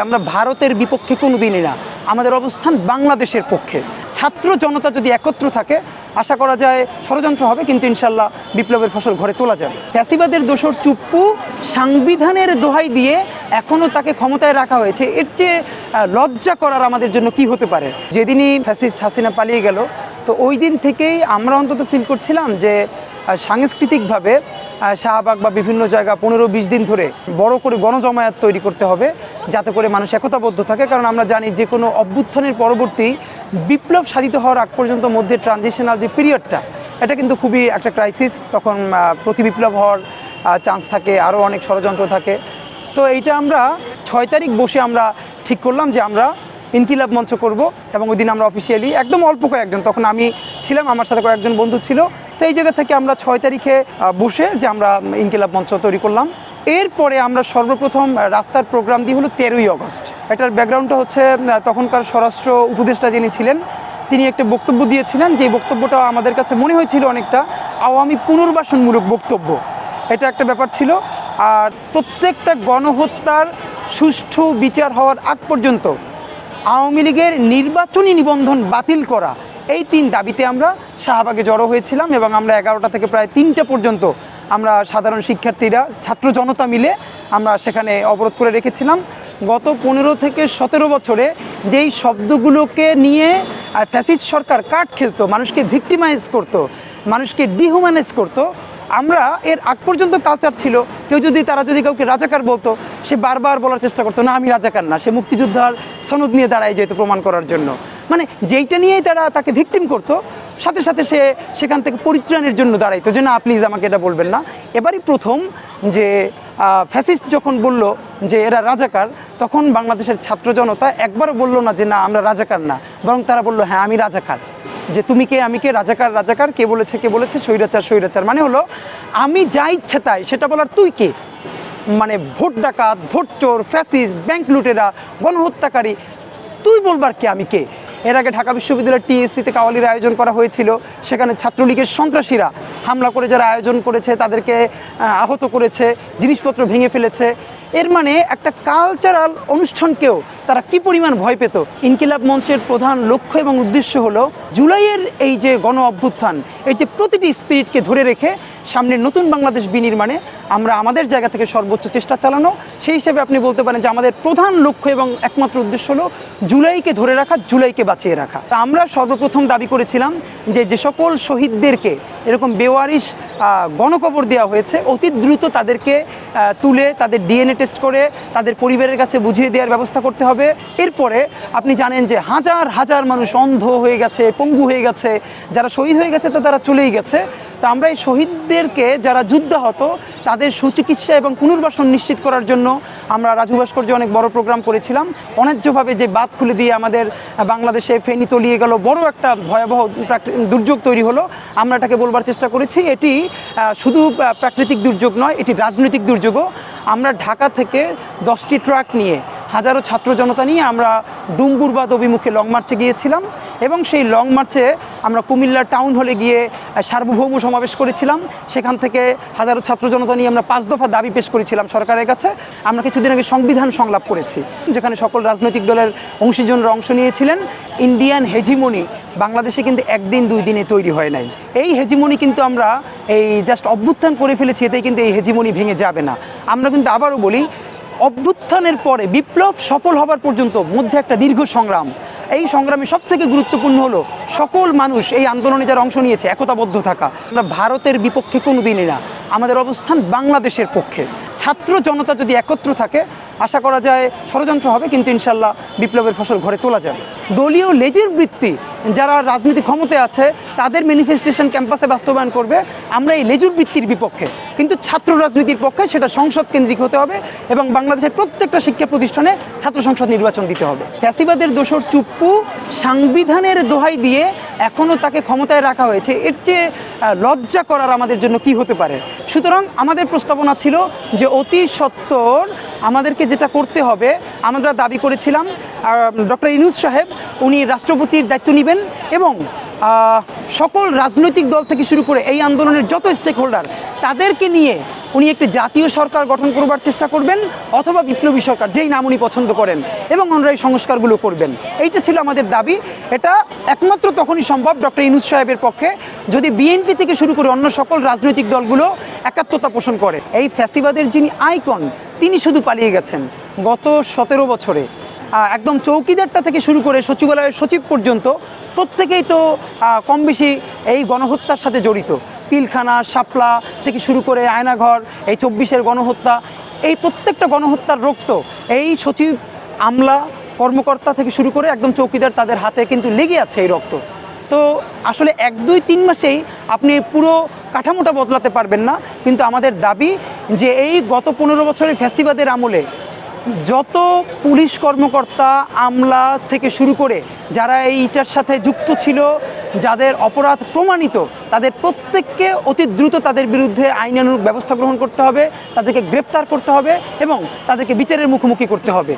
আমরা ভারতের বিপক্ষে কোনো দিনই না, আমাদের অবস্থান বাংলাদেশের পক্ষে। ছাত্র জনতা যদি একত্র থাকে, আশা করা যায় ষড়যন্ত্র হবে, কিন্তু ইনশাল্লাহ বিপ্লবের ফসল ঘরে তোলা যাবে। ফ্যাসিবাদের দোষর চুপ্পু সাংবিধানের দোহাই দিয়ে এখনও তাকে ক্ষমতায় রাখা হয়েছে। এর চেয়ে লজ্জা করার আমাদের জন্য কি হতে পারে? যেদিনই ফ্যাসিস্ট হাসিনা পালিয়ে গেল, তো ওই দিন থেকেই আমরা অন্তত ফিল করছিলাম যে সাংস্কৃতিকভাবে শাহবাগ বা বিভিন্ন জায়গা পনেরো বিশ দিন ধরে বড় করে গণজমায়েত তৈরি করতে হবে, যাতে করে মানুষ একতাবদ্ধ থাকে। কারণ আমরা জানি যে কোনো অভ্যুত্থানের পরবর্তী বিপ্লব সাধিত হওয়ার আগ পর্যন্ত মধ্যে ট্রানজিশনাল যে পিরিয়ডটা এটা কিন্তু খুবই একটা ক্রাইসিস তখন প্রতি বিপ্লব হওয়ার চান্স থাকে, আরও অনেক ষড়যন্ত্র থাকে। তো এইটা আমরা ছয় তারিখ বসে আমরা ঠিক করলাম যে আমরা ইনকিলাব মঞ্চ করব এবং ওই দিন আমরা অফিসিয়ালি একদম অল্প কয়েকজন, তখন আমি ছিলাম, আমার সাথে কয়েকজন বন্ধু ছিল। তো এই জায়গা থেকে আমরা ছয় তারিখে বসে যে আমরা ইনকিলাব মঞ্চ তৈরি করলাম। এরপরে আমরা সর্বপ্রথম রাস্তার প্রোগ্রাম দিয়ে হলো তেরোই আগস্ট। এটার ব্যাকগ্রাউন্ডটা হচ্ছে তখনকার স্বরাষ্ট্র উপদেষ্টা যিনি ছিলেন, তিনি একটা বক্তব্য দিয়েছিলেন যে বক্তব্যটা আমাদের কাছে মনে হয়েছিল অনেকটা, আওয়ামী পুনর্বাসনমূলক বক্তব্য। এটা একটা ব্যাপার ছিল। আর প্রত্যেকটা গণহত্যার সুষ্ঠু বিচার হওয়ার আগ পর্যন্ত আওয়ামী লীগের নির্বাচনী নিবন্ধন বাতিল করা এই তিন দাবিতে আমরা শাহবাগে জড়ো হয়েছিলাম এবং আমরা এগারোটা থেকে প্রায় তিনটা পর্যন্ত আমরা সাধারণ শিক্ষার্থীরা, ছাত্র জনতা মিলে আমরা সেখানে অবরোধ করে রেখেছিলাম। গত পনেরো থেকে সতেরো বছরে যেই শব্দগুলোকে নিয়ে ফ্যাসিস্ট সরকার কাট খেলতো, মানুষকে ভিক্টিমাইজ করতো, মানুষকে ডিহুম্যানাইজ করতো, আমরা এর আগ পর্যন্ত কালচার ছিল, কেউ যদি, তারা যদি কাউকে রাজাকার বলতো, সে বারবার বলার চেষ্টা করতো, না, আমি রাজাকার না। সে মুক্তিযোদ্ধার সনদ নিয়ে দাঁড়ায় যেহেতু প্রমাণ করার জন্য। মানে যেইটা নিয়েই তারা তাকে ভিকটিম করতো, সাথে সাথে সে সেখান থেকে পরিত্রাণের জন্য দাঁড়াইতো যে, না প্লিজ আমাকে এটা বলবেন না। এবারই প্রথম যে ফ্যাসিস্ট যখন বলল যে, এরা রাজাকার, তখন বাংলাদেশের ছাত্র জনতা একবারও বলল না যে, না, আমরা রাজাকার না। বরং তারা বলল হ্যাঁ আমি রাজাকার। যে, তুমি কে? আমি কে? রাজাকার রাজাকার, কে বলেছে কে বলেছে? স্বৈরাচার স্বৈরাচার। মানে হলো, আমি যা ইচ্ছে তাই, সেটা বলার তুই কে? মানে ভোট ডাকাত, ভোট চোর ফ্যাসিস্ট ব্যাংক লুটেরা, গণহত্যাকারী, তুই বলবার কে? আমি কে? এর আগে ঢাকা বিশ্ববিদ্যালয়ের টিএসসিতে কাওয়ালির আয়োজন করা হয়েছিল। সেখানে ছাত্রলীগের সন্ত্রাসীরা হামলা করে যারা আয়োজন করেছে, তাদেরকে আহত করেছে, জিনিসপত্র ভেঙে ফেলেছে। এর মানে একটা কালচারাল অনুষ্ঠানকেও তারা কি পরিমাণ ভয় পেত? ইনকিলাব মঞ্চের প্রধান লক্ষ্য এবং উদ্দেশ্য হলো, জুলাইয়ের এই যে গণ অভ্যুত্থান, এই যে প্রতিটি স্পিরিটকে ধরে রেখে সামনের নতুন বাংলাদেশ বিনির্মাণে আমরা আমাদের জায়গা থেকে সর্বোচ্চ চেষ্টা চালানো। সেই হিসেবে আপনি বলতে পারেন যে আমাদের প্রধান লক্ষ্য এবং একমাত্র উদ্দেশ্য হলো জুলাইকে ধরে রাখা, জুলাইকে বাঁচিয়ে রাখা। আমরা সর্বপ্রথম দাবি করেছিলাম যে যে সকল শহীদদেরকে এরকম বেওয়ারিশ গণকবর দেওয়া হয়েছে। অতি দ্রুত তাদেরকে তুলে তাদের ডিএনএ টেস্ট করে তাদের পরিবারের কাছে বুঝিয়ে দেওয়ার ব্যবস্থা করতে হবে। এরপরে আপনি জানেন যে হাজার হাজার মানুষ অন্ধ হয়ে গেছে, পঙ্গু হয়ে গেছে। যারা শহীদ হয়ে গেছে তো তারা চলেই গেছে। তো আমরা এই শহীদদেরকে যারা যুদ্ধাহত, তাদের সুচিকিৎসা এবং পুনর্বাসন নিশ্চিত করার জন্য আমরা রাজু ভাস্কর্যে অনেক বড় প্রোগ্রাম করেছিলাম। অন্যায্যভাবে যে বাঁধ খুলে দিয়ে আমাদের বাংলাদেশে ফেনি তলিয়ে গেল, বড় একটা ভয়াবহ দুর্যোগ তৈরি হলো। আমরা এটাকে বলবার চেষ্টা করেছি। এটি শুধু প্রাকৃতিক দুর্যোগ নয়, এটি রাজনৈতিক দুর্যোগও। আমরা ঢাকা থেকে দশটি ট্রাক নিয়ে, হাজারো ছাত্র জনতা নিয়ে আমরা ডুম্বুরবাদ অভিমুখে লং মার্চে গিয়েছিলাম এবং সেই লং মার্চে আমরা কুমিল্লা টাউন হলে গিয়ে সার্বভৌম সমাবেশ করেছিলাম। সেখান থেকে হাজারো ছাত্র জনতা নিয়ে আমরা পাঁচ দফা দাবি পেশ করেছিলাম সরকারের কাছে। আমরা কিছুদিন আগে সংবিধান সংলাপ করেছি, যেখানে সকল রাজনৈতিক দলের অংশীজনরা অংশ নিয়েছিলেন। ইন্ডিয়ান হেজিমনি বাংলাদেশে কিন্তু একদিন, দুই দিনে তৈরি হয় নাই। এই হেজিমনি কিন্তু আমরা এই জাস্ট অভ্যুত্থান করে ফেলেছি, এতেই কিন্তু এই হেজিমনি ভেঙে যাবে না। আমরা কিন্তু আবারও বলি, অভ্যুত্থানের পরে বিপ্লব সফল হবার পর্যন্ত মধ্যে একটা দীর্ঘ সংগ্রাম। এই সংগ্রামে সব থেকে গুরুত্বপূর্ণ হলো সকল মানুষ এই আন্দোলনে যারা অংশ নিয়েছে, একতাবদ্ধ থাকা। আমরা ভারতের বিপক্ষে কোনো দিনই না, আমাদের অবস্থান বাংলাদেশের পক্ষে। ছাত্র জনতা যদি একত্র থাকে, আশা করা যায় ষড়যন্ত্র হবে, কিন্তু ইনশাল্লাহ বিপ্লবের ফসল ঘরে তোলা যাবে। দলীয় লেজের বৃত্তি, যারা রাজনীতি ক্ষমতায় আছে, তাদের ম্যানিফেস্টেশন ক্যাম্পাসে বাস্তবায়ন করবে, আমরা এই লেজুর বৃত্তির বিপক্ষে। কিন্তু ছাত্র রাজনীতির পক্ষে সেটা সংসদ কেন্দ্রিক হতে হবে এবং বাংলাদেশের প্রত্যেকটা শিক্ষা প্রতিষ্ঠানে ছাত্র সংসদ নির্বাচন দিতে হবে। ফ্যাসিবাদের দোষর চুপ্পু সাংবিধানের দোহাই দিয়ে এখনও তাকে ক্ষমতায় রাখা হয়েছে। এর চেয়ে লজ্জা করার আমাদের জন্য কি হতে পারে? সুতরাং আমাদের প্রস্তাবনা ছিল যে অতি সত্তর আমাদেরকে যেটা করতে হবে, আমরা দাবি করেছিলাম ডক্টর ইনুজ সাহেব উনি রাষ্ট্রপতির দায়িত্ব নেবেন এবং সকল রাজনৈতিক দল থেকে শুরু করে এই আন্দোলনের যত স্টেক হোল্ডার তাদেরকে নিয়ে উনি একটি জাতীয় সরকার গঠন করবার চেষ্টা করবেন, অথবা বিপ্লবী সরকার, যেই নাম উনি পছন্দ করেন, এবং ওনারা এই সংস্কারগুলো করবেন। এইটা ছিল আমাদের দাবি। এটা একমাত্র তখনই সম্ভব, ডক্টর ইনুস সাহেবের পক্ষে, যদি বিএনপি থেকে শুরু করে অন্য সকল রাজনৈতিক দলগুলো একাত্মতা পোষণ করে। এই ফ্যাসিবাদের যিনি আইকন, তিনি শুধু পালিয়ে গেছেন গত সতেরো বছরে। একদম চৌকিদারটা থেকে শুরু করে সচিবালয়ের সচিব পর্যন্ত প্রত্যেকেই তো কম বেশি এই গণহত্যার সাথে জড়িত। পিলখানা, শাপলা থেকে শুরু করে আয়নাঘর, এই চব্বিশের গণহত্যা, এই প্রত্যেকটা গণহত্যার রক্ত এই সচিব, আমলা, কর্মকর্তা থেকে শুরু করে একদম চৌকিদার তাদের হাতে কিন্তু লেগে আছে এই রক্ত। তো আসলে এক, দুই, তিন মাসেই আপনি পুরো কাঠামোটা বদলাতে পারবেন না, কিন্তু আমাদের দাবি যে এই গত পনেরো বছরের ফ্যাসিবাদের আমলে যত পুলিশ কর্মকর্তা, আমলা থেকে শুরু করে যারা এইটার সাথে যুক্ত ছিল যাদের অপরাধ প্রমাণিত, তাদের প্রত্যেককে অতি দ্রুত তাদের বিরুদ্ধে আইনানুগ ব্যবস্থা গ্রহণ করতে হবে, তাদেরকে গ্রেপ্তার করতে হবে এবং তাদেরকে বিচারের মুখোমুখি করতে হবে।